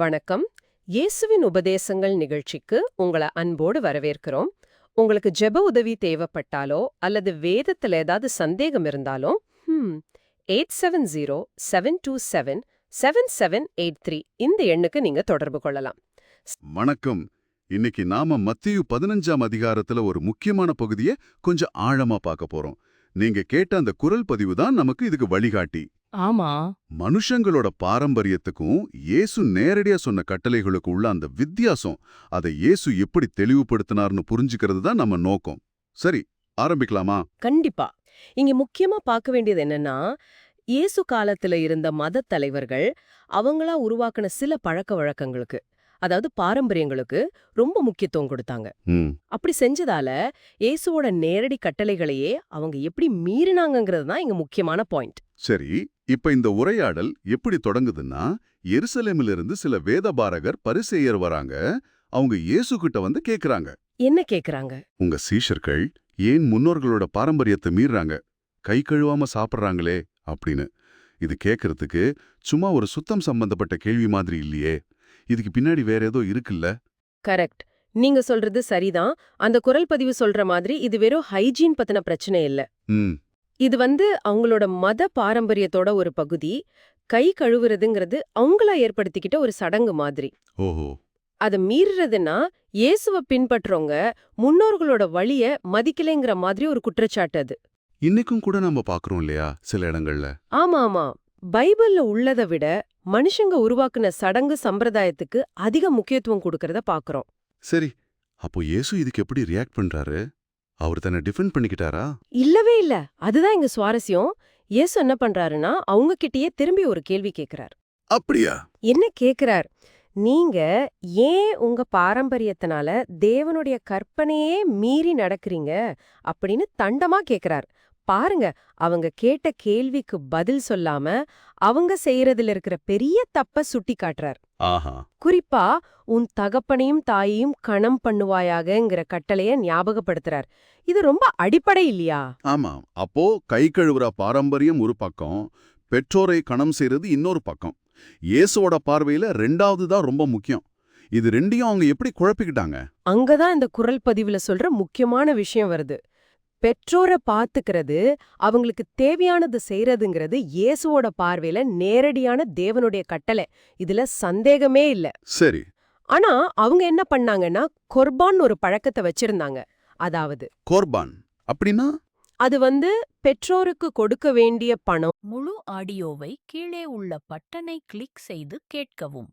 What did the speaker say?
வணக்கம். இயேசுவின் உபதேசங்கள் நிகழ்ச்சிக்கு உங்களை அன்போடு வரவேற்கிறோம். உங்களுக்கு ஜெப உதவி தேவைப்பட்டாலோ அல்லது வேதத்துல ஏதாவது சந்தேகம் இருந்தாலோ eight seven zero seven two seven seven seven eight three இந்த எண்ணுக்கு நீங்க தொடர்பு கொள்ளலாம். வணக்கம். இன்னைக்கு நாம மத்திய பதினஞ்சாம் அதிகாரத்துல ஒரு முக்கியமான பகுதியை கொஞ்சம் ஆழமா பார்க்க போறோம். நீங்க கேட்ட அந்த குரல் பதிவு தான் நமக்கு இதுக்கு வழிகாட்டி. ஆமா. மனுஷங்களோட பாரம்பரியத்துக்கும் இயேசு நேரடியா சொன்ன கட்டளைகளுக்கு உள்ள அந்த வித்தியாசம் அதை இயேசு எப்படி தெளிவுபடுத்தினார்னு புரிஞ்சுக்கிறது தான் நம்ம நோக்கம். சரி ஆரம்பிக்கலாமா? கண்டிப்பா. இங்க முக்கியமா பார்க்க வேண்டியது என்னன்னா இயேசு காலத்துல இருந்த மதத் தலைவர்கள் அவங்களா உருவாக்குன சில பழக்க வழக்கங்களுக்கு அதாவது பாரம்பரியங்களுக்கு ரொம்ப முக்கியத்துவம் கொடுத்தாங்க. ம். அப்படி செஞ்சதால இயேசுவோட நேரடி கட்டளைகளையே அவங்க எப்படி மீறினாங்கங்கிறது தான் இங்க முக்கியமான பாயிண்ட். சரி இப்ப இந்த உரையாடல் எப்படி தொடங்குதுன்னா எருசலேமிலிருந்து சில வேதபாரகர் பரிசேயர் வராங்க. அவங்க இயேசு கிட்ட வந்து கேக்குறாங்க. என்ன கேக்குறாங்க? உங்க சீஷர்கள் ஏன் முன்னோர்களோட பாரம்பரியத்தை மீறுறாங்க? கை கழுவாம சாப்பிடுறாங்களே அப்படின்னு. இது கேக்குறதுக்கு சும்மா ஒரு சுத்தம் சம்பந்தப்பட்ட கேள்வி மாதிரி இல்லையே. இதுக்கு பின்னாடி வேற ஏதோ இருக்குல்ல? கரெக்ட். நீங்க சொல்றது சரிதான். அந்த குரல் பதிவு சொல்ற மாதிரி இது வெறும் ஹைஜீன் பத்தின பிரச்சனை இல்ல. ம். இது வந்து அவங்களோட மத பாரம்பரியத்தோட ஒரு பகுதி. கை கழுவுறதுங்கிறது அவங்களா ஏற்படுத்திக்கிட்ட ஒரு சடங்கு மாதிரி. ஓஹோ. அத மீறுறதுன்னா இயேசுவ பின்பற்றவங்க முன்னோர்களோட வழிய மதிக்கலைங்கிற மாதிரி ஒரு குற்றச்சாட்டு அது. இன்னைக்கும் கூட நம்ம பாக்குறோம் இல்லையா சில இடங்கள்ல? ஆமா ஆமா பைபிள்ல உள்ளதை விட மனுஷங்க உருவாக்குன சடங்கு சம்பிரதாயத்துக்கு அதிக முக்கியத்துவம் கொடுக்கறத பாக்குறோம். சரி. அப்போ இயேசு இதுக்கு எப்படி ரியாக்ட் பண்றாரு? அவர் தன்னை டிஃபெண்ட் பண்ணிக்கிட்டாரா? இல்லவே இல்ல. அதுதான் இங்க சுவாரஸ்யம். இயேசு என்ன பண்றாருன்னா அவங்க கிட்டயே திரும்பி ஒரு கேள்வி கேக்குறார். அப்படியா? என்ன கேக்குறார்? நீங்க ஏன் உங்க பாரம்பரியத்தினால தேவனுடைய கற்பனையே மீறி நடக்கிறீங்க? அப்படின்னு தண்டமா கேக்குறார். பாருங்க அவங்க கேட்ட கேள்விக்கு பதில் சொல்லாம அவங்க செய்யறதுல இருக்கிற பெரிய தப்ப சுட்டி காட்டுறார். ஆஹா. குறிப்பா உன் தகப்பனையும் தாயையும் கணம் பண்ணுவாயாகங்கிற கட்டளைய ஞாபகப்படுத்துறார். இது ரொம்ப அடிப்படை இல்லையா? ஆமா. அப்போ கை கழுவுற பாரம்பரியம் ஒரு பக்கம் பெற்றோரை கணம் செய்யறது இன்னொரு பக்கம். இயேசுவோட பார்வையில ரெண்டாவது தான் ரொம்ப முக்கியம். இது ரெண்டையும் அவங்க எப்படி குழப்பிக்கிட்டாங்க? அங்கதான் இந்த குரல் பதிவுல சொல்ற முக்கியமான விஷயம் வருது. பெற்றோரை பாத்துக்கிறது அவங்களுக்கு தேவையானது செய்யறதுங்கிறது இயேசுவோட பார்வையில நேரடியான தேவனுடைய கட்டளை. இதுல சந்தேகமே இல்ல. சரி. ஆனா அவங்க என்ன பண்ணாங்கன்னா கொர்பான் ஒரு பழக்கத்தை வச்சிருந்தாங்க. அதாவது கோர்பான்? அப்படின்னா? அது வந்து பெற்றோருக்கு கொடுக்க வேண்டிய பணம். முழு ஆடியோவை கீழே உள்ள பட்டனை கிளிக் செய்து கேட்கவும்.